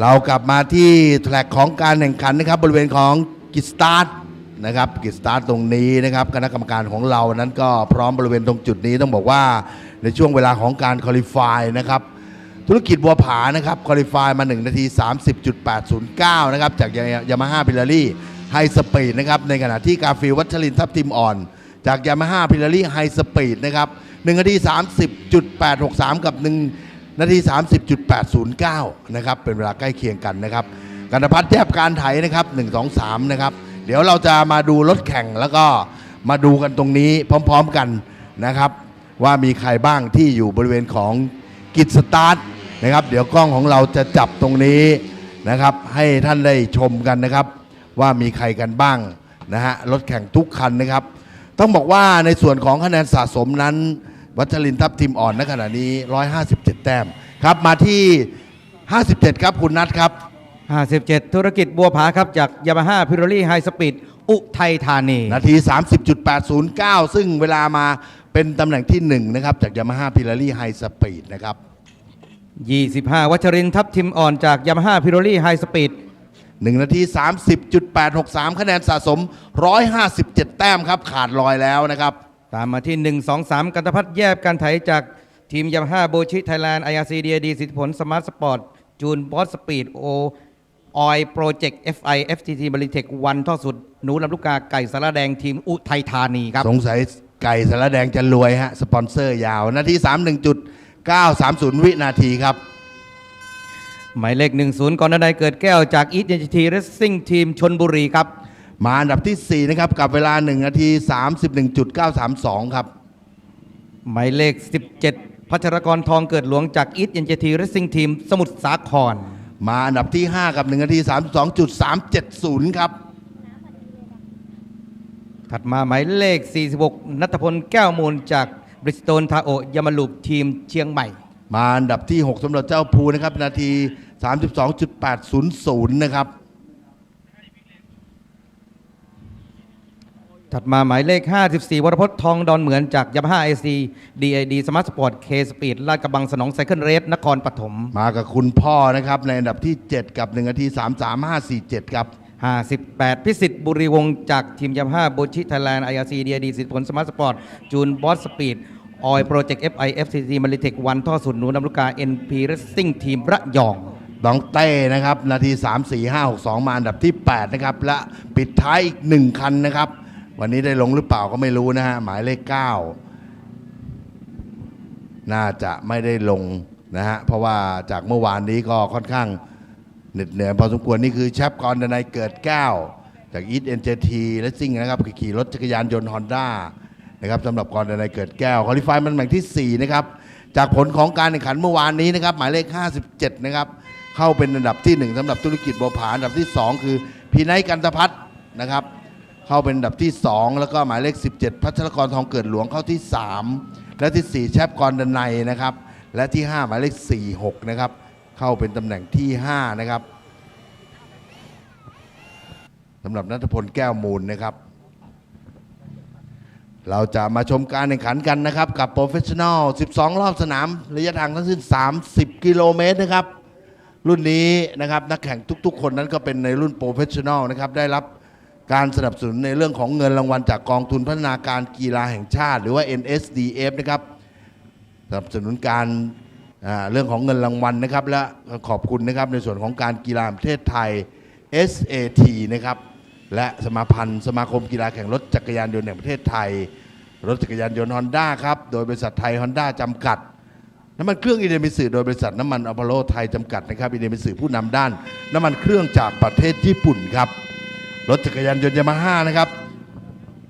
เรากลับมาที่แทร็กของการแข่งขันนะครับ บริเวณของกิจสตาร์ทนะครับกิจสตาร์ทตรงนี้นะครับคณะกรรมการของเรานั้นก็พร้อมบริเวณตรงจุดนี้ต้องบอกว่าในช่วงเวลาของการคอลิฟายนะครับธุรกิจบัวผานะครับคอลิฟายมา 1 นาที 30.809 นะครับ จากยามาฮ่าพิลารี่ไฮสปีดนะครับในขณะที่กาฟิลวัชรินทร์ทับทิมอ่อน จากยามาฮ่าพิลารี่ไฮสปีดนะครับ1นาที 30.863 กับ1 นาที 30.809 นะครับ เป็นเวลาใกล้เคียงกันนะครับกันพัฒน์แยบการไถนะครับ 1 2 3 นะครับ เดี๋ยวเราจะมาดูรถแข่งแล้วก็มาดูกันตรงนี้พร้อมๆกันนะครับ ว่ามีใครบ้างที่อยู่บริเวณของกิจสตาร์ทนะครับ เดี๋ยวกล้องของเราจะจับตรงนี้นะครับ ให้ท่านได้ชมกันนะครับ ว่ามีใครกันบ้างนะฮะรถแข่งทุกคันนะครับ ต้องบอกว่าในส่วนของคะแนนสะสมนั้น วัชรินทร์ทัพทีมอ่อนณขณะนี้ 157 แต้มครับมาที่ 57 ครับคุณนัทครับ 57 ธุรกิจบัวผาครับ จากยามาฮ่าพิโรลี่ไฮสปีดอุทัยธานี นาที 30.809 ซึ่งเวลามาเป็นตำแหน่งที่ 1 นะครับ จากยามาฮ่าพิลารี่ไฮสปีดนะครับ 25 วัชรินทร์ทัพทิมอ่อนจากยามาฮ่าพิโรลี่ไฮสปีด1นาที 30.863 คะแนนสะสม 157 แต้มครับ ขาดลอยแล้วนะครับ ตามมาที่ 1 2 3 กันตพัฒน์แยบการไถจากทีมยามาฮ่าโบชิไทยแลนด์ไออาร์ซีดีดีสิทธิผลสมาร์ทสปอร์ตจูนบอสสปีดโอออยโปรเจกต์ FI FTT บริเทควันท่อสุด หนูลำลูกกาไก่สารแดงทีมอุทัยธานีครับ สงสัยไก่สารแดงจะรวยฮะ สปอนเซอร์ยาว นาที 31.930 วินาทีครับ หมายเลข 10ก่อนใดเกิดแก้วจากอีทเนทีเรสซิ่งทีมชนบุรีครับ มาอันดับที่ 4 นะครับ กับเวลา 1 นาที 31.932 ครับ หมายเลข 17 พัชรกรทองเกิดหลวงจากอีทเนทีเรสซิ่งทีมสมุทรสาคร มาอันดับที่ 5 กับ 1 นาที 32.370 ครับ ถัดมาหมายเลข 46 นัทพลแก้วมูลจากบริสโตนทาโอยามาลูปทีมเชียงใหม่ มาอันดับที่ 6สำหรับเจ้าภูนะครับนาที 32.800 นะครับ ถัดมาหมายเลข 54 วรพจน์ทองดอนเหมือนจากยามาฮ่าไอซีดีไอดีสมาร์ทสปอร์ตเคสปีดลาดกระบังสนองไซเคิลเรสนครปฐมมากับคุณพ่อนะครับ ในอันดับที่ 7 กับ1นาที33547 ครับ 58 พิสิทธิ์บุรีวงศ์จากทีมยามาฮ่าโบชิไทยแลนด์ไออาร์ซีดีไอดีสิทธิผลสมาร์ทสปอร์ตจูนบอสสปีดออยโปรเจกต์ FI FCC มาริเทควันท่อสุดหนูนำลูกกา NP Racing ทีมระยองน้องเต้นะครับ นาที 3 4 5 6 2 มาอันดับที่ 8 นะครับ และปิดท้ายอีก 1 คันนะครับ วันนี้ได้ลงหรือเปล่าก็ไม่รู้นะฮะหมายเลข 9 น่าจะไม่ได้ลงนะฮะเพราะว่าจากเมื่อวานนี้ก็ค่อนข้างเหน็ดเหนื่อยพอสมควรนี่คือแชปกรดนายเกิดแก้ว จากอีทเอ็นเจทีและซิ่งนะครับขี่รถจักรยานยนต์ฮอนด้านะครับสำหรับกรดนายเกิดแก้วคอลิฟายมันแบ่งที่ 4 นะครับ จากผลของการแข่งขันเมื่อวานนี้นะครับ หมายเลข 57 นะครับเข้าเป็นอันดับที่ 1สำหรับธุรกิจบัวผาอันดับที่ 2 คือพีไนท์กันตพัฒนะครับ เข้าเป็นอันดับที่ 2 แล้วก็หมายเลข 17 พัชรกรทองเกิดหลวงเข้าที่ 3 และที่ 4 แชปกรดันไนยนะครับ และที่ 5 หมายเลข 46 นะครับ เข้าเป็นตำแหน่งที่ 5 นะครับสำหรับนัทพลแก้วมูลนะครับ เราจะมาชมการแข่งขันกันนะครับ กับโปรเฟชชั่นอล 12 รอบสนาม ระยะทางทั้งสิ้น 30 กิโลเมตรนะครับ รุ่นนี้นะครับนักแข่งทุก ๆ คนนั้นก็เป็นในรุ่นโปรเฟชชั่นอลนะครับได้รับ การสนับสนุนในเรื่องของเงินรางวัลจากกองทุนพัฒนาการกีฬาแห่งชาติ หรือว่า NSDF นะครับสนับสนุนการเรื่องของเงินรางวัลนะครับ และขอบคุณนะครับในส่วนของการกีฬาประเทศไทย SAT นะครับและสมาพันธ์สมาคมกีฬาแข่งรถจักรยานยนต์แห่งประเทศไทย รถจักรยานยนต์ฮอนด้าครับโดยบริษัทไทยฮอนด้าจำกัดน้ำมันเครื่องอินเดมิสึโดยบริษัทน้ำมันอพอลโลไทยจำกัดนะครับอินเดมิสึผู้นำด้าน น้ำมันเครื่องจากประเทศญี่ปุ่นครับ รถจักรยานยนต์ยามาฮ่านะครับ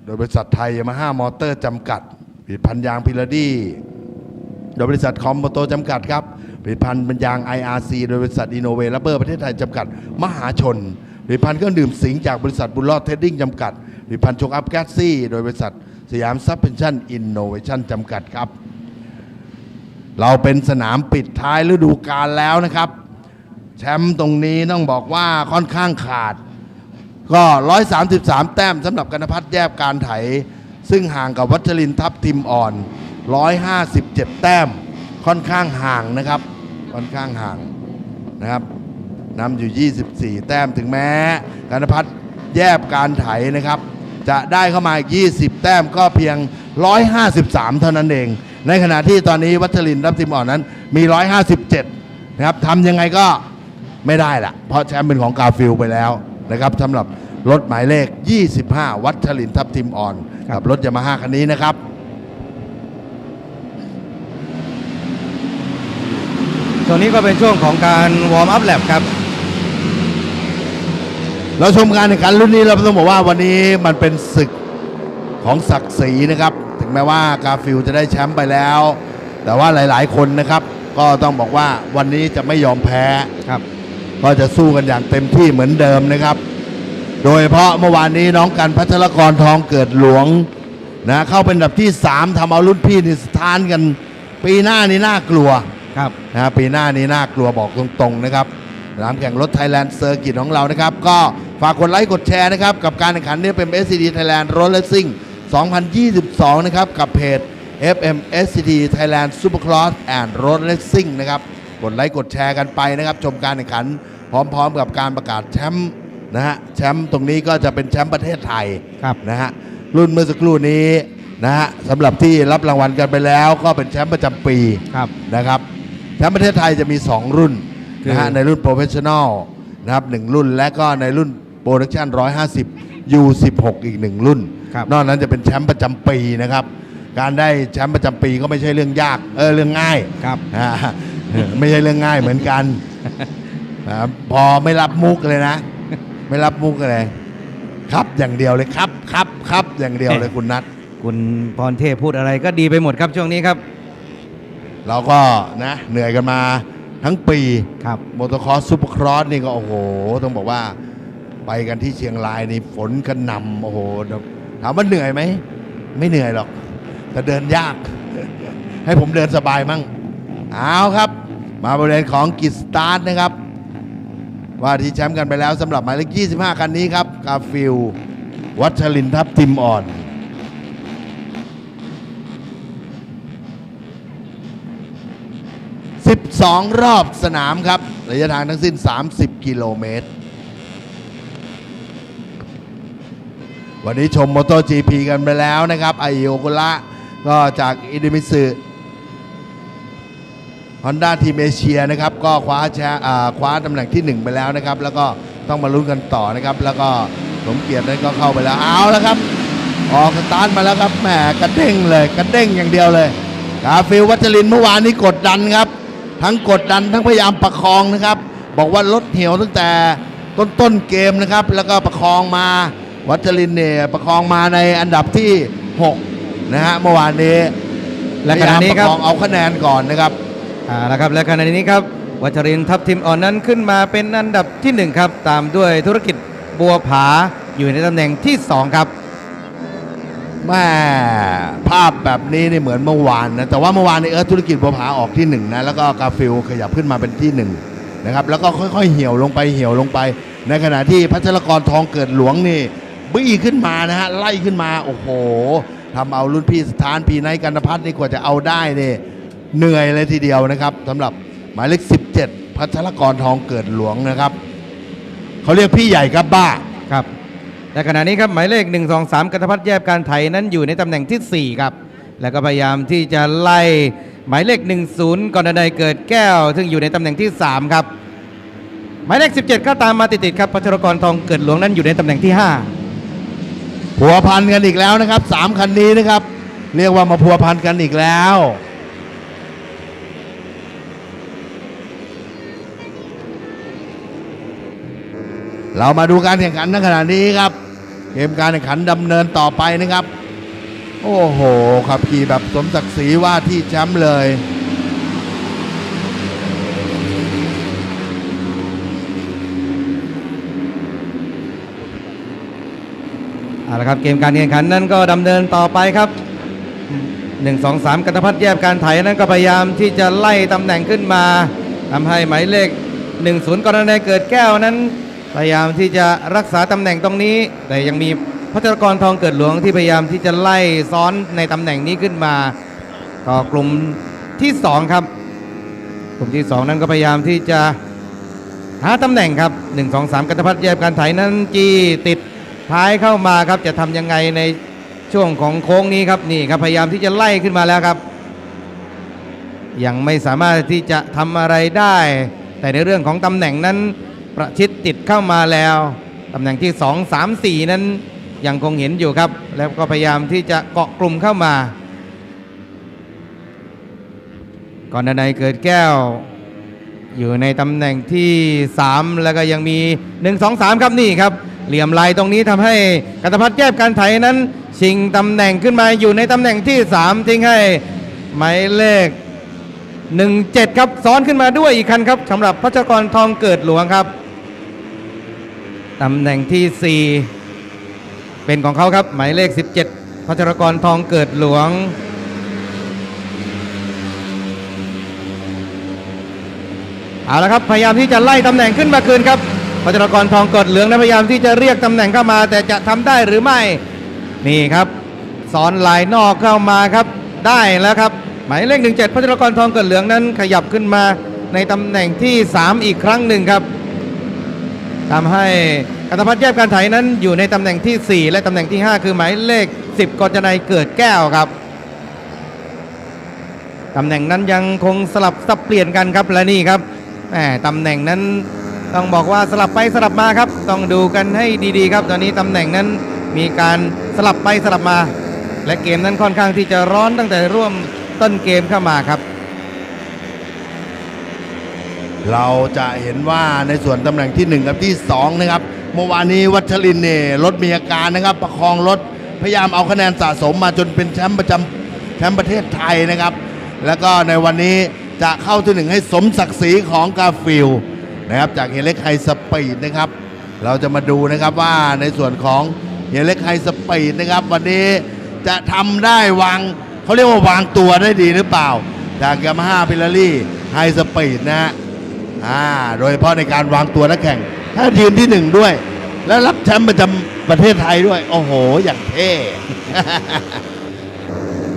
โดยบริษัทไทยยามาฮ่ามอเตอร์จำกัดผลิตภัณฑ์ยางพิลาดีโดยบริษัทคอมโมโตจำกัดครับผลิตภัณฑ์เป็นยาง IRC โดยบริษัทอินโนเวลัเบอร์ประเทศไทยจำกัด มหาชนผลิตภัณฑ์เครื่องดื่มสิงจากบริษัทบุลลอดเทดดิ้งจำกัดผลิตภัณฑ์โชคอัพแก๊สซี่ โดยบริษัทสยามซับเพนชั่นอินโนเวชั่นจำกัดครับ เราเป็นสนามปิดท้ายฤดูกาลแล้วนะครับ แชมป์ตรงนี้ต้องบอกว่าค่อนข้างขาด ก็ 133 แต้มสำหรับกนพัฒน์แยบการไถ ซึ่งห่างกับวัชรินทัพทิมอ่อน 157 แต้มค่อนข้างห่างนะครับ ค่อนข้างห่างนะครับนำอยู่ 24 แต้มถึงแม้การพัฒน์แยบการไถนะครับ จะได้เข้ามาอีก 20 แต้มก็เพียง 153 เท่านั้นเอง ในขณะที่ตอนนี้วัชรินทับทิมอ่อนนั้นมี 157 นะครับทำยังไงก็ไม่ได้ละเพราะแชมป์เป็นของกาฟิลไปแล้ว นะครับสำหรับรถหมายเลข 25 วัชรินทร์ทับทิมอ่อนกับรถยามาฮ่าคันนี้นะครับ ช่วงนี้ก็เป็นช่วงของการวอร์มอัพแลบครับ เราชมการแข่งขันรุ่นนี้เราต้องบอกว่าวันนี้มันเป็นศึกของศักดิ์ศรีนะครับ ถึงแม้ว่ากาฟิลจะได้แชมป์ไปแล้ว แต่ว่าหลาย ๆ คนนะครับ ก็ต้องบอกว่าวันนี้จะไม่ยอมแพ้ครับ ก็จะสู้กันอย่างเต็มที่เหมือนเดิมนะครับ โดยเฉพาะเมื่อวานนี้น้องกันพัชรกรทองเกิดหลวงนะเข้าเป็นอันดับที่ 3ทำเอารุ่นพี่นี่สถานกัน ปีหน้านี่น่ากลัวครับนะฮะปีหน้านี้น่ากลัวบอกตรงๆนะครับสนามแข่งรถไทยแลนด์เซอร์กิตของเรานะครับ ก็ฝากกดไลค์กดแชร์นะครับ กับการแข่งขันนี้เป็น SCD Thailand Road Racing 2022 นะครับ กับเพจ FM SCD Thailand Supercross and Road Racing นะครับ กดไลค์กดแชร์กันไปนะครับ ชมการแข่งขัน พร้อมๆ กับการประกาศแชมป์นะฮะแชมป์ตรงนี้ก็จะเป็นแชมป์ประเทศไทยครับนะฮะรุ่นเมื่อสักครู่นี้นะฮะสำหรับที่รับรางวัลกันไปแล้วก็เป็นแชมป์ประจำปีครับนะครับแชมป์ประเทศไทยจะมี 2 รุ่นคือนะฮะในรุ่นโปรเฟชชั่นอลนะครับหนึ่งรุ่นและก็ในรุ่นโปรดักชั่น150 U16 อีกหนึ่งรุ่นครับนอกนั้นจะเป็นแชมป์ประจำปีนะครับ การได้แชมป์ประจำปีก็ไม่ใช่เรื่องยากเออเรื่องง่ายครับอ่า ไม่ใช่เรื่องง่ายเหมือนกันนะครับพอไม่รับมุกเลยนะ ไม่รับมุกเลยครับอย่างเดียวเลยครับครับครับอย่างเดียวเลยคุณนัทคุณพรเทพพูดอะไรก็ดีไปหมดครับช่วงนี้ครับ เราก็นะเหนื่อยกันมาทั้งปีครับมอเตอร์คอร์สซูเปอร์ครอสนี่ก็โอ้โห ต้องบอกว่าไปกันที่เชียงรายนี่ฝนกระหน่ำโอ้โหถามว่าเหนื่อยไหม ไม่เหนื่อยหรอก แต่เดินยาก ให้ผมเดินสบายมั่ง เอาครับ มาบริเวณของกิจสตาร์ทนะครับ ว่าที่แชมป์กันไปแล้วสำหรับหมายเลข 25 คันนี้ครับกาฟิลวัชรินทร์ทัพทิมอ่อน12รอบสนามครับ ระยะทางทั้งสิ้น 30 กิโลเมตร วันนี้ชมมอ t ต r GP กันไปแล้วนะครับไอโอกุระก็จากอิดิมิสึ ฮอนด้าทีมเอเชียนะครับก็คว้าแชร์อ่าคว้าตำแหน่งที่ 1 ไปแล้วนะครับ แล้วก็ต้องมาลุ้นกันต่อนะครับ แล้วก็สมเกียรตินั้นก็เข้าไปแล้วเอาแล้วครับออกสตาร์ทมาแล้วครับแหมกระเด้งเลยกระเด้งอย่างเดียวเลยกาฟิลวัชรินทร์เมื่อวานนี้กดดันครับ ทั้งกดดันทั้งพยายามประคองนะครับ บอกว่ารถเหี่ยวตั้งแต่ต้นต้นๆเกมนะครับ แล้วก็ประคองมาวัชรินทร์เนี่ยประคองมาในอันดับที่ 6 นะฮะเมื่อวานนี้และขณะนี้ครับพยายามประคองเอาคะแนนก่อนนะครับ อ่าล้วครับและขณะนี้ครับวัชรินทร์ทัพทิมอ่อนนั้นขึ้นมาเป็นอันดับที่หนึ่งครับ ตามด้วยธุรกิจบัวผาอยู่ในตำแหน่งที่สองครับแม่ภาพแบบนี้นี่เหมือนเมื่อวานนะแต่ว่าเมื่อวานในเอิร์ธธุรกิจบัวผาออกที่หนึ่งนะแล้วก็กาฟิลขยับขึ้นมาเป็นที่หนึ่งนะครับแล้วก็ค่อยๆเหี่ยวลงไปเหี่ยวลงไป ในขณะที่พัชรกรทองเกิดหลวงนี่บี้ขึ้นมานะฮะไล่ขึ้นมาโอ้โหทำเอารุ่นพี่สถานพีไนท์กันพัฒน์นี่กว่าจะเอาได้เนี่ เหนื่อยเลยทีเดียวนะครับสำหรับหมายเลข 17 พัชรกรทองเกิดหลวงนะครับเขาเรียกพี่ใหญ่ครับบ้าครับและขณะนี้ครับหมายเลข 1 2 3กัตพัฒน์แยบการไทยนั้นอยู่ในตำแหน่งทีสี่4 ครับ แล้วก็พยายามที่จะไล่หมายเลข 10กรณัยเกิดแก้ว ซึ่งอยู่ในตำแหน่งที่ 3 ครับ หมายเลข 17 ก็ตามมาติดๆครับพัชรกรทองเกิดหลวงนั้นอยู่ในตำแหน่งที่ผัวพันกันอีกแล้วนะครับสามคันนี้นะครับ เรียกว่ามาผัวพันกันอีกแล้ว เรามาดูการแข่งขันในขณะนี้ครับ เกมการแข่งขันดำเนินต่อไปนะครับ โอ้โหขับขี่แบบสมศักดิ์ศรีว่าที่แชมป์เลย เอาละครับเกมการแข่งขันนั้นก็ดำเนินต่อไปครับ1 2 3กัตพัฒน์แยบการไถนั้นก็พยายามที่จะไล่ตำแหน่งขึ้นมาทำให้หมายเลข 10กรณัยเกิดแก้วนั้น พยายามที่จะรักษาตำแหน่งตรงนี้ แต่ยังมีพัชรกรทองเกิดหลวงที่พยายามที่จะไล่ซ้อนในตำแหน่งนี้ขึ้นมาก็กลุ่มที่2ครับกลุ่มที่ 2 นั้นก็พยายามที่จะหาตำแหน่งครับ 1 2 3 กันตพัฒน์แยบการไถนั้นจี้ติดท้ายเข้ามาครับจะทำยังไงในช่วงของโค้งนี้ครับนี่ครับพยายามที่จะไล่ขึ้นมาแล้วครับ ยังไม่สามารถที่จะทำอะไรได้ แต่ในเรื่องของตำแหน่งนั้น ประชิดติดเข้ามาแล้วตำแหน่งที่ 2 3 4 นั้นยังคงเห็นอยู่ครับ แล้วก็พยายามที่จะเกาะกลุ่มเข้ามา ก่อนหนาในยเกิดแก้ว อยู่ในตำแหน่งที่ 3 แล้วก็ยังมี 1 2 3 ครับนี่ครับ เหลี่ยมลายตรงนี้ทำให้กัตพัฒน์แยบการไถนั้นชิงตำแหน่งขึ้นมาอยู่ในตำแหน่งที่ 3 ทิ้งให้หมายเลข 17 ครับซ้อนขึ้นมาด้วยอีกคันครับสำหรับพัชกรทองเกิดหลวงครับ ตำแหน่งที่ 4 เป็นของเขาครับ หมายเลข 17 พัชรกรทองเกิดหลวง เอาละครับ พยายามที่จะไล่ตำแหน่งขึ้นมาคืนครับ พัชรกรทองเกิดเหลืองนะพยายามที่จะเรียกตำแหน่งเข้ามา แต่จะทำได้หรือไม่ นี่ครับสอนลายนอกเข้ามาครับ ได้แล้วครับ หมายเลข 17 พัชรกรทองเกิดเหลืองนั้นขยับขึ้นมาในตำแหน่งที่ 3 อีกครั้งหนึ่งครับ ทำให้กันตพัฒน์แยบการไถนั้นอยู่ในตำแหน่งที่ 4 และตำแหน่งที่ 5 คือหมายเลข 10กรจนัยเกิดแก้วครับตำแหน่งนั้นยังคงสลับสับเปลี่ยนกันครับและนี่ครับแหมตำแหน่งนั้นต้องบอกว่าสลับไปสลับมาครับ ต้องดูกันให้ดีๆครับ ตอนนี้ตำแหน่งนั้นมีการสลับไปสลับมา และเกมนั้นค่อนข้างที่จะร้อนตั้งแต่ร่วมต้นเกมเข้ามาครับ เราจะเห็นว่าในส่วนตำแหน่งที่ 1 กับที่ 2 นะครับเมื่อวานนี้วัชรินเนี่ยรถมีอาการนะครับ ประคองรถพยายามเอาคะแนนสะสมมาจนเป็นแชมป์ประจำแชมป์ประเทศไทยนะครับ แล้วก็ในวันนี้จะเข้าที่หนึ่งให้สมศักดิ์ศรีของกาฟิลนะครับจากเฮเล็กไฮสปีดนะครับ เราจะมาดูนะครับว่าในส่วนของเฮเล็กไฮสปีดนะครับ วันนี้จะทำได้วางเขาเรียกว่าวางตัวได้ดีหรือเปล่า จากยามาฮ่าพิลารี่ไฮสปีดนะฮะ อ่าโดยเฉพาะในการวางตัวนักแข่ง ถ้ายืนที่หนึ่งด้วย แล้วรับแชมป์ประจำประเทศไทยด้วย โอ้โห อย่างเท่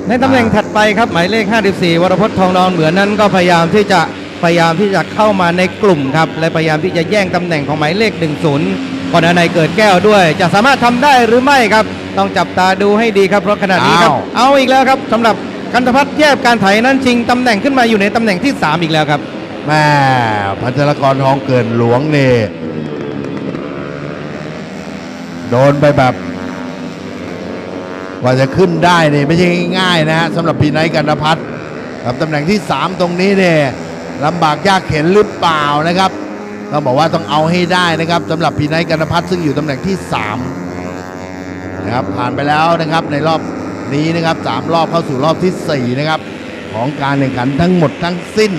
ในตำแหน่งถัดไปครับหมายเลข 54 วรพจน์ทองนอนเหมือนนั้นก็พยายามที่จะพยายามที่จะเข้ามาในกลุ่มครับ และพยายามที่จะแย่งตำแหน่งของหมายเลข 10ก่อนหน้าในเกิดแก้วด้วย จะสามารถทำได้หรือไม่ครับ ต้องจับตาดูให้ดีครับเพราะขณะนี้ครับ อ้าว เอาอีกแล้วครับสำหรับกันตพัฒน์แยบการไถนั้นชิงตำแหน่งขึ้นมาอยู่ในตำแหน่งที่ 3 อีกแล้วครับ แม่พัชรกรทองเกินหลวงเนี่ยโดนไปแบบกว่าจะขึ้นได้เนี่ยไม่ใช่ง่ายๆนะฮะสำหรับพีไนท์กันพัฒน์กับตำแหน่งที่ 3 ตรงนี้เนี่ยลำบากยากเข็นหรือเปล่านะครับต้องบอกว่าต้องเอาให้ได้นะครับสำหรับพีไนท์กันพัฒน์ซึ่งอยู่ตำแหน่งที่ 3 นะครับ ผ่านไปแล้วนะครับในรอบนี้นะครับสามรอบเข้าสู่รอบที่ 4 นะครับ ของการแข่งขันทั้งหมดทั้งสิ้น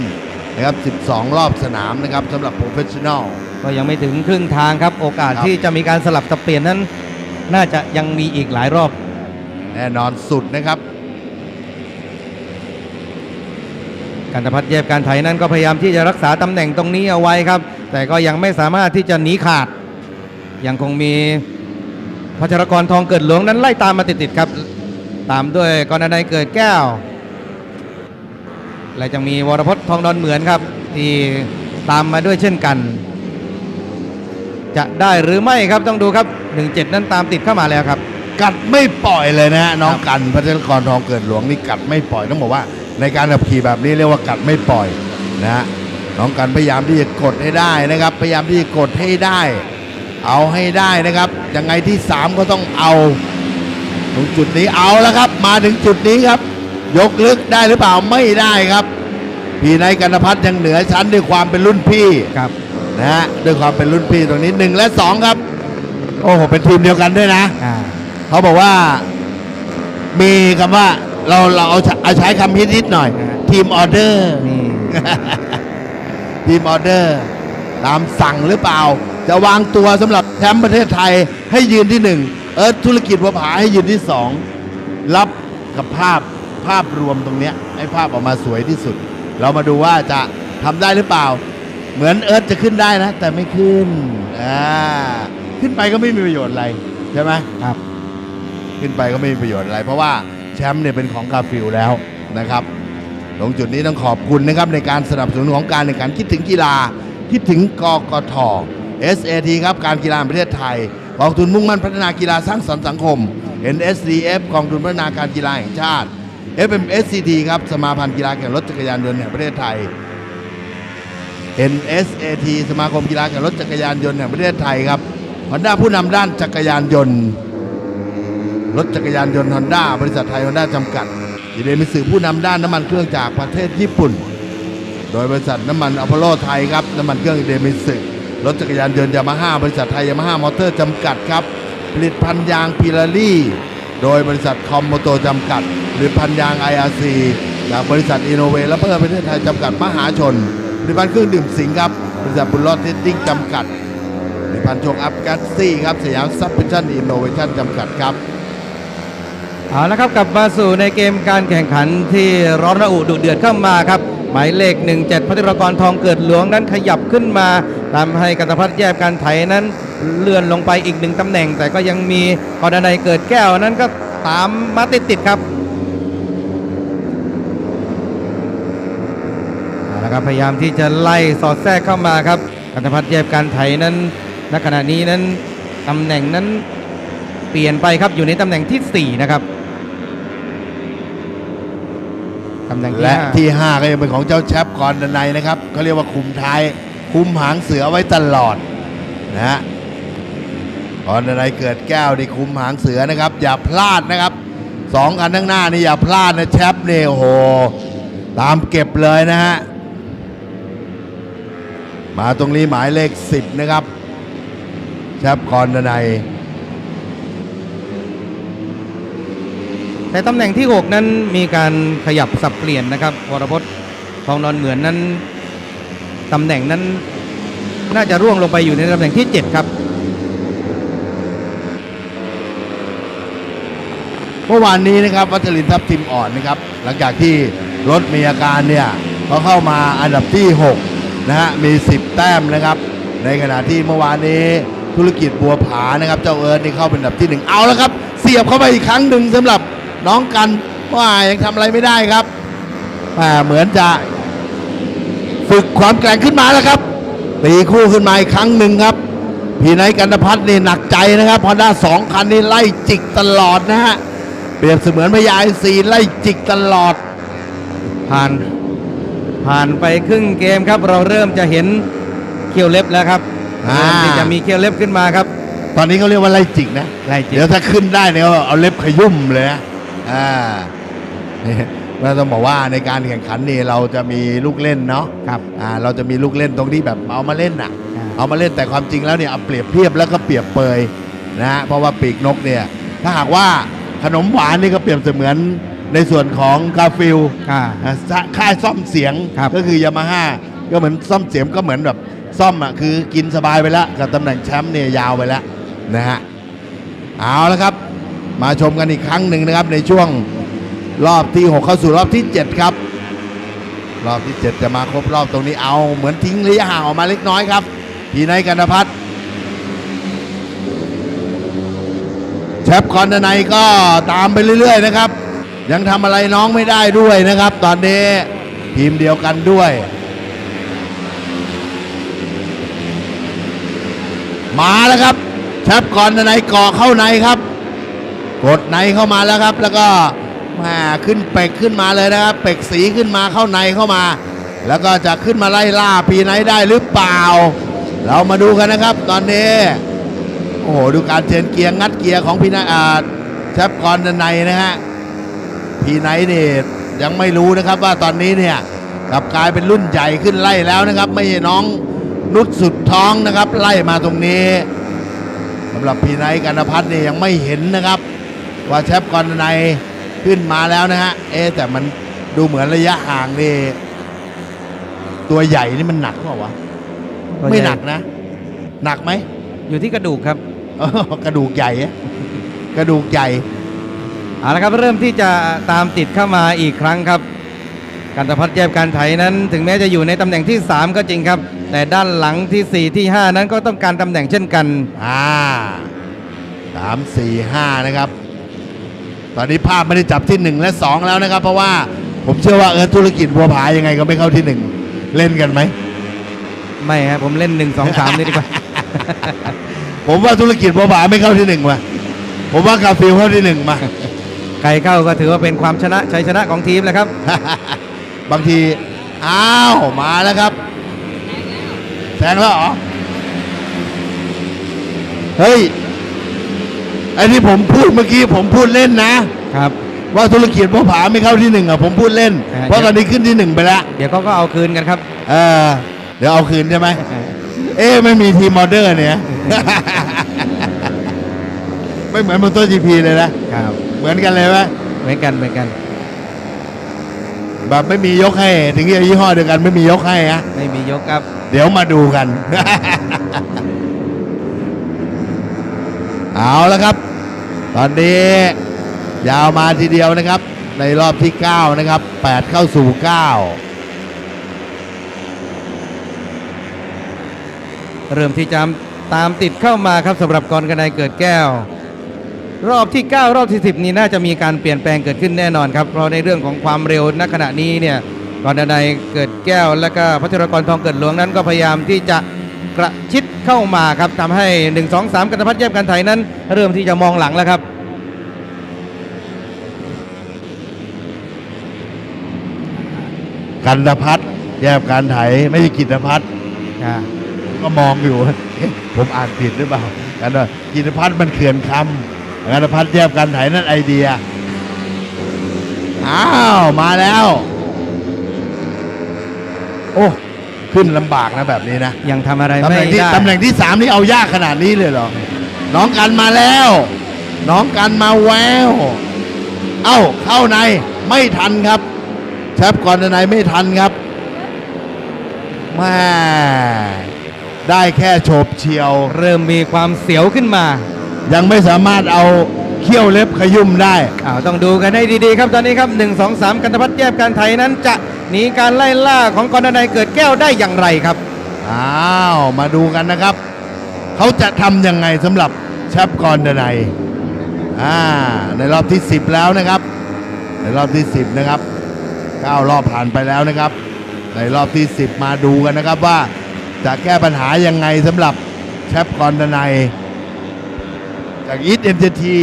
นะครับ 12 รอบสนามนะครับสำหรับโปรเฟชชั่นอล ก็ยังไม่ถึงครึ่งทางครับ โอกาสครับ ที่จะมีการสลับสับเปลี่ยนนั้น น่าจะยังมีอีกหลายรอบ แน่นอนสุดนะครับ กันตพัฒน์แยบการไถนั้นก็พยายามที่จะรักษาตำแหน่งตรงนี้เอาไว้ครับ แต่ก็ยังไม่สามารถที่จะหนีขาด ยังคงมีพัชรกรทองเกิดหลวงนั้นไล่ตามมาติดๆครับ ตามด้วยกรณัยเกิดแก้ว และยังมีวรพจน์ทองดอนเหมือนครับ ที่ตามมาด้วยเช่นกัน จะได้หรือไม่ครับต้องดูครับ 17 นั้นตามติดเข้ามาแล้วครับ กัดไม่ปล่อยเลยนะฮะน้องกันพัชรกรทองเกิดหลวงนี่กัดไม่ปล่อยต้องบอกว่า ในการขับขี่แบบนี้เรียกว่ากัดไม่ปล่อยนะฮะน้องกันพยายามที่จะกดให้ได้นะครับ พยายามที่จะกดให้ได้ เอาให้ได้นะครับยังไงที่ 3 ก็ต้องเอาตรงจุดนี้เอาแล้วครับ มาถึงจุดนี้ครับ ยกลึกได้หรือเปล่าไม่ได้ครับ พี่นายกันพัฒน์ยังเหนือชั้นด้วยความเป็นรุ่นพี่ครับนะฮะด้วยความเป็นรุ่นพี่ตรงนี้หนึ่งและสองครับ โอ้โหเป็นทีมเดียวกันด้วยนะ อ่าเขาบอกว่า มีคำว่าเราเราเอาเอาใช้คำฮิตฮิตๆหน่อย ทีมออเดอร์ นี่ ทีมออเดอร์ ตามสั่งหรือเปล่า จะวางตัวสำหรับแชมป์ประเทศไทยให้ยืนที่หนึ่งเอิร์ธธุรกิจวัวผาให้ยืนที่สองรับกับภาพ ภาพรวมตรงเนี้ยให้ภาพออกมาสวยที่สุด เรามาดูว่าจะทำได้หรือเปล่า เหมือนเอิร์ธจะขึ้นได้นะ แต่ไม่ขึ้นอ่าขึ้นไปก็ไม่มีประโยชน์อะไรใช่ไหมครับ ขึ้นไปก็ไม่มีประโยชน์อะไร เพราะว่าแชมป์เนี่ยเป็นของกาฟิลแล้วนะครับตรงจุดนี้ต้องขอบคุณนะครับในการสนับสนุนของการแข่งขันคิดถึงกีฬาคิดถึงกกท SAT ครับการกีฬาแห่งประเทศไทยกองทุนมุ่งมั่นพัฒนากีฬาสร้างสรรค์สังคม NSDF กองทุนพัฒนาการกีฬาแห่งชาติ FMSCT ครับสมาพันธ์กีฬาแข่งรถจักรยานยนต์แห่งประเทศไทย NSAT สมาคมกีฬาแข่งรถจักรยานยนต์แห่งประเทศไทยครับฮอนด้าผู้นำด้านจักรยานยนต์ รถจักรยานยนต์ฮอนด้าบริษัทไทยฮอนด้าจำกัดอีเดมิสึผู้นำด้านน้ำมันเครื่องจากประเทศญี่ปุ่น โดยบริษัทน้ำมันอพอลโลไทยครับน้ำมันเครื่องอีเดมิสึรถจักรยานยนต์ยามาฮ่าบริษัทไทยยามาฮ่ามอเตอร์จำกัดครับผลิตภัณฑ์ยางพิลารี่ โดยบริษัทคอมโมโตจำกัด ผลิตภัณฑ์ยาง IRC จากบริษัทอินโนเวและเพื่อประเทศไทยจำกัดมหาชนผลิตภัณฑ์เครื่องดื่มสิงห์ครับ บริษัทบุลลอดเทสติ้งจำกัดผลิตภัณฑ์โชงอัพกัสซี่ครับสยามซับเพชั่นอินโนเวชั่นจำกัดครับเอาละครับกลับมาสู่ในเกมการแข่งขันที่ร้อนระอุดุเดือดเข้ามาครับ หมายเลข 17 พัทรกรทองเกิดหลวงนั้นขยับขึ้นมาทำให้กัตพัฒน์แยบการไถนั้นเลื่อนลงไปอีกหนึ่งตำแหน่ง แต่ก็ยังมีกอดนัยเกิดแก้วนั้นก็ตามมาติดติดครับ เอาละครับพยายามที่จะไล่สอดแทรกเข้ามาครับกันตพัฒน์แยบการไถนั้นณขณะนี้นั้นตำแหน่งนั้นเปลี่ยนไปครับอยู่ในตำแหน่งทีสี่4 นะครับตำแหน่งที่และห้าที่ 5 ก็ยังเป็นของเจ้าแชปกรดนัยนะครับเขาเรียกว่าคุมท้าย คุมหางเสือไว้ตลอดนะฮะกรดนัยเกิดแก้วนี่คุมหางเสือนะครับ อย่าพลาดนะครับสองคันข้างหน้านี่อย่าพลาดนะแชปนี่โอ้โหตามเก็บเลยนะฮะ มาตรงนี้หมายเลข 10 นะครับแชปกรดนัยแต่ตำแหน่งที่ 6 นั้นมีการขยับสับเปลี่ยนนะครับวรพจน์ทองนอนเหมือนนั้นตำแหน่งนั้นน่าจะร่วงลงไปอยู่ในตำแหน่งที่ 7 ครับ เมื่อวานนี้นะครับวัชรินทร์ทัพทิมอ่อนนะครับ หลังจากที่รถมีอาการเนี่ยเขาเข้ามาอันดับที่ 6 นะฮะมี 10 แต้มนะครับ ในขณะที่เมื่อวานนี้ธุรกิจบัวผานะครับ เจ้าเอิร์ธนี่เข้าเป็นอันดับที่ 1 เอาแล้วครับ เสียบเข้าไปอีกครั้งหนึ่งสำหรับน้องกันว่ายังทำอะไรไม่ได้ครับอ่เหมือนจะฝึกความแกร่งขึ้นมาแล้วครับตีคู่ขึ้นมาอีกครั้งหนึ่งครับ พี่นท์กันตพัฒน์นี่หนักใจนะครับพอด้าสองคันนี่ไล่จิกตลอดนะฮะเปรียบเสมือนพญาไอซีไล่จิกตลอดผ่าน ผ่านไปครึ่งเกมครับ เราเริ่มจะเห็นเขี้ยวเล็บแล้วครับอ่า เริ่มที่จะมีเขี้ยวเล็บขึ้นมาครับ ตอนนี้เขาเรียกว่าไล่จิกนะไล่จิก เดี๋ยวถ้าขึ้นได้เนี่ยเอาเล็บขยุ่มเลยนะอ่านี่เราต้องบอกว่าในการแข่งขันนี่เราจะมีลูกเล่นเนาะครับ อ่าเราจะมีลูกเล่นตรงที่แบบเอามาเล่นน่ะ อ่า เอามาเล่นแต่ความจริงแล้วเนี่ยเอาเปรียบเทียบแล้วก็เปรียบเปยนะฮะเพราะว่าปีกนกเนี่ยถ้าหากว่าขนมหวานนี่ก็เปรียบเสมือน ในส่วนของกาฟิลอ่าอะค่ายซ่อมเสียงครับ ก็คือยามาฮ่าก็เหมือนซ่อมเสียงก็เหมือนแบบซ่อมอะคือกินสบายไปแล้วกับตำแหน่งแชมป์เนี่ยยาวไปแล้วนะฮะเอาละครับ มาชมกันอีกครั้งหนึ่งนะครับในช่วงรอบที่ 6 เข้าสู่รอบที่ 7 ครับ รอบที่ 7 จะมาครบรอบตรงนี้เอาเหมือนทิ้งระยะห่างออกมาเล็กน้อยครับพีไนท์กันพัฒน์แชปคอนดนัยก็ตามไปเรื่อย ๆ นะครับ ยังทำอะไรน้องไม่ได้ด้วยนะครับ ตอนนี้ทีมเดียวกันด้วย มาแล้วครับแชปก่อนในเกาะเข้าในครับ กดในเข้ามาแล้วครับ แล้วก็มาขึ้นเป็กขึ้นมาเลยนะครับ เป็กสีขึ้นมาเข้าในเข้ามา แล้วก็จะขึ้นมาไล่ล่าปีไหนได้หรือเปล่า เรามาดูกันนะครับ ตอนนี้โอ้โหดูการเชนเกียร์งัดเกียร์ของพี่นาอาแชปกรในนะฮะ พีไนท์นี่ยังไม่รู้นะครับว่าตอนนี้เนี่ยกลับกลายเป็นรุ่นใหญ่ขึ้นไล่แล้วนะครับ ไม่ใช่น้องนุชสุดท้องนะครับ ไล่มาตรงนี้สำหรับพีไนท์กันพัฒน์เนี่ยยังไม่เห็นนะครับ ว่าแชปกรในขึ้นมาแล้วนะฮะเอ๊ะแต่มันดูเหมือนระยะห่างนี่ตัวใหญ่นี่มันหนักเปล่าวะไม่หนักนะ หนักไหมอยู่ที่กระดูกครับเออกระดูกใหญ่อะกระดูกใหญ่ เอาละครับเริ่มที่จะตามติดเข้ามาอีกครั้งครับกันตพัฒน์แยบการไถนั้น ถึงแม้จะอยู่ในตำแหน่งที่ 3 ก็จริงครับ แต่ด้านหลังที่ 4 ที่ 5 นั้นก็ต้องการตำแหน่งเช่นกันอ่าสามสี่ห้านะครับ ตอนนี้ภาพไม่ได้จับที่หนึ่งและสองแล้วนะครับ เพราะว่าผมเชื่อว่าเออธุรกิจบัวผายังไงก็ไม่เข้าที่หนึ่งเล่นกันไหมไม่ครับผมเล่นหนึ่งสองสามนี่ดีกว่า ผมว่าธุรกิจบัวผาไม่เข้าที่หนึ่งว่ะผมว่ากาฟิลเข้าที่หนึ่งมา ใครเข้าก็ถือว่าเป็นความชนะชัยชนะของทีมแหละครับ บางที อ้าว มาแล้วครับแซงแล้วเหรอ เฮ้ยไอ้ที่ผมพูดเมื่อกี้ผมพูดเล่นนะ ครับ ว่าธุรกิจบัวผาไม่เข้าที่หนึ่งอะผมพูดเล่น อ่า เพราะตอนนี้ขึ้นที่หนึ่งไปแล้วเดี๋ยวเขาก็เอาคืนกันครับ เออเดี๋ยวเอาคืนใช่ไหม เอ๊ะไม่มีทีมออเดอร์เนี่ย ไม่เหมือนมอเตอร์จีพีเลยนะ ครับ เหมือนกันเลยไหมเหมือนกันเหมือนกัน แบบไม่มียกให้ ถึงจะยี่ห้อเดียวกันไม่มียกให้อะไม่มียกครับ เดี๋ยวมาดูกัน เอาแล้วครับ ตอนนี้ยาวมาทีเดียวนะครับ ในรอบที่ 9 นะครับ 8 เข้าสู่ 9เริ่มที่จะตามติดเข้ามาครับสำหรับกรกันไดเกิดแก้ว รอบที่ 9 รอบที่10 นี้น่าจะมีการเปลี่ยนแปลงเกิดขึ้นแน่นอนครับ เพราะในเรื่องของความเร็วณขณะนี้เนี่ยกรกันไดเกิดแก้ว และก็พัชรกรทองเกิดหลวงนั้นก็พยายามที่จะกระชิดเข้ามาครับทำให้ 1 2 3 กันตพัฒน์แยบกันไทยนั้น เริ่มที่จะมองหลังแล้วครับกันตพัฒน์แยบการไถไม่ใช่กิตพัฒน์ก็มองอยู่เอ๊ะผมอ่านผิดหรือเปล่ากันว่ากิตพัฒน์มันเขื่อนคำ กันตพัฒน์แยบการไถนั่นไอเดีย อ้าว มาแล้ว โอ้ขึ้นลำบากนะแบบนี้นะยังทำอะไรตำแหไม่น่งที่ได้ตำแหน่งที่สามนี่เอายากขนาดนี้เลยเหรอ น้องกันมาแล้ว น้องกันมาแวว เอ้า เข้าในไม่ทันครับ แชปก่อนในไม่ทันครับแม่ได้แค่โฉบเฉียว เริ่มมีความเสียวขึ้นมา ยังไม่สามารถเอาเขี้ยวเล็บขยุ่มได้อ้าวต้องดูกันให้ดีๆครับตอนนี้ครับ 1 2 3 กันตพัฒน์แยบการไทยนั้นจะหนีการไล่ล่าของกรนัยเกิดแก้วได้อย่างไรครับ อ้าวมาดูกันนะครับ เขาจะทำยังไงสำหรับแชปกรเดนัยอ่าในรอบที่ 10 แล้วนะครับ ในรอบที่ 10 นะครับ9รอบผ่านไปแล้วนะครับ ในรอบที่ 10 มาดูกันนะครับว่าจะแก้ปัญหายังไงสำหรับแชปกรเดนัย จากอีทเอ็นเที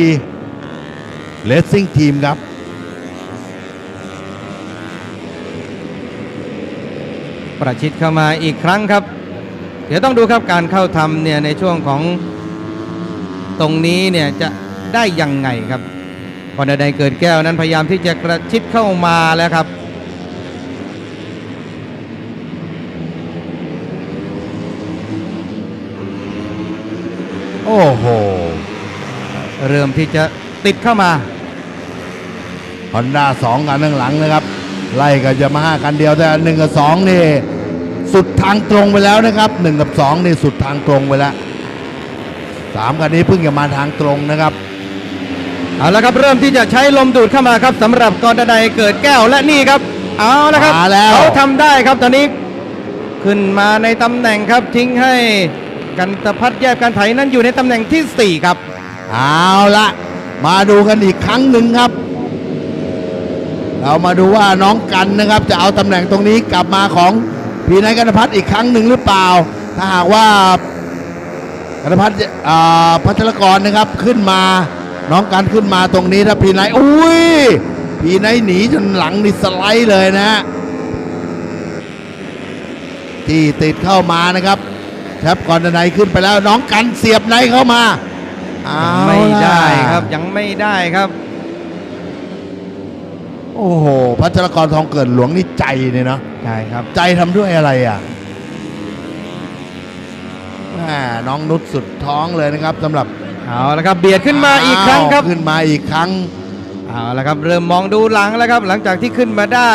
เลสซิ่งทีมครับ ประชิดเข้ามาอีกครั้งครับ เดี๋ยวต้องดูครับการเข้าทำเนี่ยในช่วงของตรงนี้เนี่ยจะได้ยังไงครับกรนัยเกิดแก้วนั้นพยายามที่จะกระชิดเข้ามาแล้วครับ โอ้โห เริ่มที่จะติดเข้ามาฮอนด้าสองกันข้างหลังนะครับ ไล่กับยามาฮ่ากันเดียวแต่หนึ่งกับสองนี่สุดทางตรงไปแล้วนะครับหนึ่งกับสองนี่สุดทางตรงไปแล้วสามกันนี้เพิ่งจะมาทางตรงนะครับเอาละครับเริ่มที่จะใช้ลมดูดเข้ามาครับสำหรับกรดนัยเกิดแก้วและนี่ครับ เอาละครับมาแล้วเขาทำได้ครับตอนนี้ขึ้นมาในตำแหน่งครับทิ้งให้กันตพัฒน์แยบการไถนั้นอยู่ในตำแหน่งที่ 4 ครับ เอาละมาดูกันอีกครั้งหนึ่งครับ เรามาดูว่าน้องกันนะครับ จะเอาตำแหน่งตรงนี้กลับมาของพีนัยกันพัฒน์อีกครั้งหนึ่งหรือเปล่า ถ้าหากว่ากันพัฒน์อ่าพัชรกรนะครับขึ้นมาน้องกันขึ้นมาตรงนี้ถ้าพีนัยอุ้ยพีนัยหนีจนหลังนี่สไลด์เลยนะฮะที่ติดเข้ามานะครับแทบก่อนในขึ้นไปแล้วน้องกันเสียบในเข้ามา ไม่ล่ะได้ครับยังไม่ได้ครับ โอ้โห พัชรกรทองเกิดหลวงนี่ใจเนี่ยเนาะใช่ครับ ใจทำด้วยอะไรอะแหม่น้องนุชสุดท้องเลยนะครับสำหรับเอาละครับเบียดขึ้นมาอีกครั้งครับอ้าวขึ้นมาอีกครั้งเอาละครับเริ่มมองดูหลังแล้วครับ หลังจากที่ขึ้นมาได้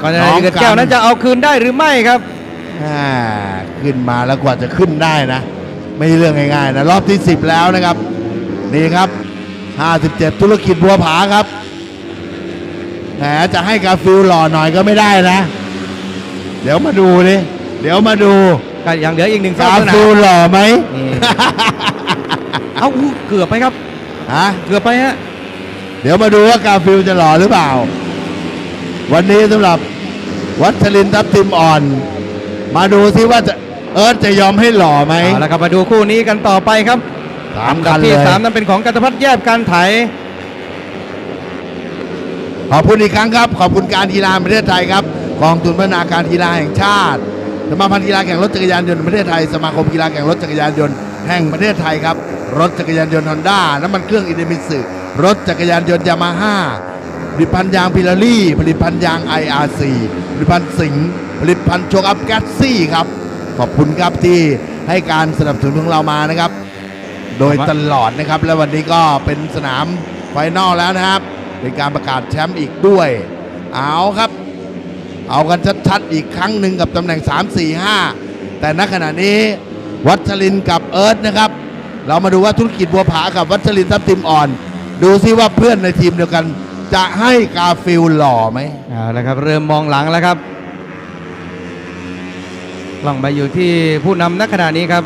กรดน้นัอยงเกิดแก้วกันนั้นจะเอาคืนได้หรือไม่ครับแหม่ขึ้นมาแล้วกว่าจะขึ้นได้นะ ไม่ใช่เรื่องง่ายๆนะรอบที่ 10 แล้วนะครับ นี่ครับ 57 ธุรกิจบัวผาครับแหมจะให้กาฟิลหล่อหน่อยก็ไม่ได้นะ เดี๋ยวมาดูดิเดี๋ยวมาดูก็ยังเหลืออีกหนึ่งกาสามสนาฟิลมหล่อไหมนี่เอาอู้เกือบไปครับ ฮะเกือบไปฮะเดี๋ยวมาดูว่ากาฟิลจะหล่อหรือเปล่า วันนี้สำหรับวัชรินทร์ทัพทิมอ่อน มาดูซิว่าจะ เอิร์ธจะยอมให้หล่อไหม เอาละครับมาดูคู่นี้กันต่อไปครับสามอันดัคับนที่เลยสามนั้นเป็นของกันตพัฒน์แยบการไถ ขอบคุณอีกครั้งครับ ขอบคุณการกีฬาแห่งประเทศไทยครับกองทุนพัฒนาการกีฬาแห่งชาติ สมาพันธ์กีฬาแข่งรถจักรยานยนต์แห่งประเทศไทย สมาคมกีฬาแข่งรถจักรยานยนต์ แห่งประเทศไทยครับ รถจักรยานยนต์ฮอนด้าน้ำมันเครื่องอินเดมิสึรถจักรยานยนต์ยามาฮ่าผลิตภัณฑ์ยางพิลารี่ผลิตภัณฑ์ยาง IRC ผลิตภัณฑ์สิงห์ผลิตภัณฑ์โชคอัพแก๊สซี่ครับ ขอบคุณครับที่ให้การสนับสนุนของเรามานะครับ โดยตลอดนะครับ และวันนี้ก็เป็นสนามไฟนอลแล้วนะครับ เป็นการประกาศแชมป์อีกด้วย เอาครับ เอากันชัดๆอีกครั้งหนึ่งกับตำแหน่ง 3 4 5 แต่ณขณะนี้วัชรินกับเอิร์ธนะครับ เรามาดูว่าธุรกิจบัวผากับวัชรินทัพทิมอ่อน ดูซิว่าเพื่อนในทีมเดียวกัน จะให้กาฟิลหล่อไหมเอาละครับ เริ่มมองหลังแล้วครับ ล้องมาอยู่ที่ผู้นำนักขณะนี้ครับ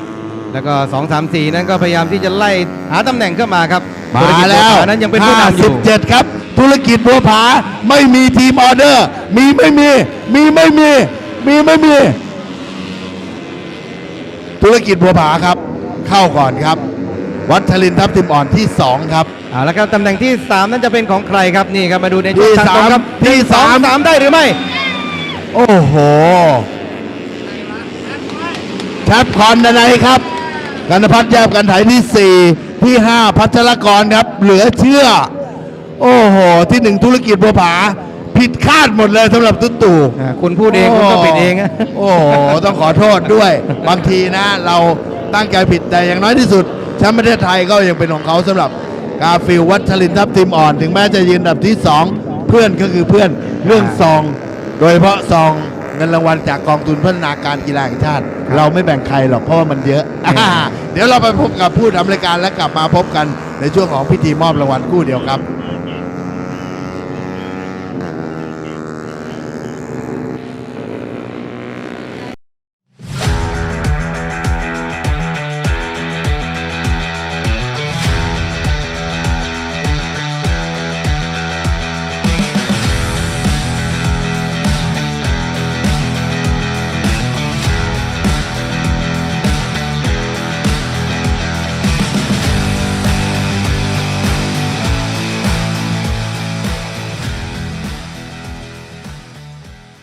แล้วก็2 3 4นั้นก็พยายามที่จะไล่หาตำแหน่งเข้ามาครับมาธุรกิจแล้วบัวผนั้นยังเป็นผู้นำอยู่57ครับ ธุรกิจบัวผาไม่มีทีมออเดอร์ มีไม่มี มีไม่มี มีไม่มี ธุรกิจบัวผาครับ เข้าก่อนครับ วัชรินทร์ทัพทิมอ่อนที่ 2 ครับเอาละครับตำแหน่งที่ 3 นั้นจะเป็นของใครครับนี่ครับมาดูในช่วงที่ทางตรงครับสามที่สองสามสามได้หรือไม่ โอ้โห แคปคอนดนายครับกันพัฒน์แยบกันไถที่ 4 ที่ 5 พัชรกรครับ เหลือเชื่อ โอ้โห ที่หนึ่งธุรกิจบัวผา ผิดคาดหมดเลยสำหรับตุ๊ตู่อ่าคุณพูดเองคุณก็ผิดเองนะโอ้โห ต้องขอโทษด้วย บางทีนะ เราตั้งใจผิดแต่อย่างน้อยที่สุดแชมป์ประเทศไทยก็ยังเป็นของเขาสำหรับกาฟิลวัชรินทร์ทัพทิมอ่อน ถึงแม้จะยืนอันดับที่ 2 เพื่อนก็คือเพื่อนเรื่องซอง โดยเฉพาะซอง เงินรางวัลจากกองทุนพัฒนาการกีฬาแห่งชาติ เราไม่แบ่งใครหรอกเพราะว่ามันเยอะอ่าเดี๋ยวเราไปพบกับผู้ทำรายการและกลับมาพบกันในช่วงของพิธีมอบรางวัลคู่เดียวครับ